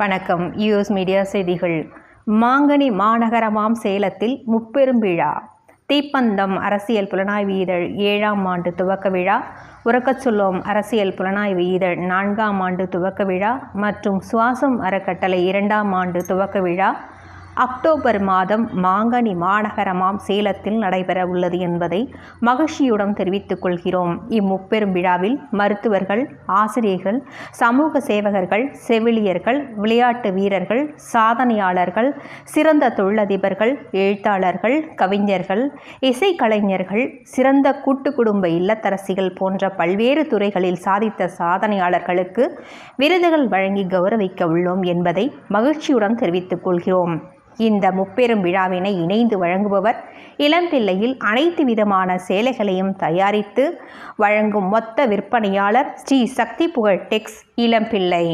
வணக்கம். US media செய்திகள். மாங்கனி மாநகரமாம் சேலத்தில் முப்பெரும் விழா. தீப்பந்தம் அரசியல் புலனாய்வு இதழ் ஏழாம் ஆண்டு துவக்க விழா. உறக்கச் சொல்லும் அரசியல் புலனாய்வு இதழ் நான்காம் ஆண்டு துவக்க விழா மற்றும் சுவாசம் அறக்கட்டளை இரண்டாம் ஆண்டு துவக்க விழா. அக்டோபர் மாதம் மாங்கனி மாநகரமாம் சேலத்தில் நடைபெற உள்ளது என்பதை மகிழ்ச்சியுடன் தெரிவித்துக் கொள்கிறோம். இம்முப்பெரும் விழாவில் மருத்துவர்கள் ஆசிரியர்கள் சமூக சேவகர்கள் செவிலியர்கள் விளையாட்டு வீரர்கள் சாதனையாளர்கள் சிறந்த தொழிலதிபர்கள் எழுத்தாளர்கள் கவிஞர்கள் இசைக்கலைஞர்கள் சிறந்த கூட்டு குடும்ப இல்லத்தரசிகள் போன்ற பல்வேறு துறைகளில் சாதித்த சாதனையாளர்களுக்கு விருதுகள் வழங்கி கௌரவிக்க உள்ளோம் என்பதை மகிழ்ச்சியுடன் தெரிவித்துக் கொள்கிறோம். இந்த முப்பெரும் விழாவினை இணைந்து வழங்குபவர் இளம்பிள்ளையில் அனைத்து விதமான சேலைகளையும் தயாரித்து வழங்கும் மொத்த விற்பனையாளர் ஸ்ரீ சக்தி புகழ் டெக்ஸ் இளம்பிள்ளை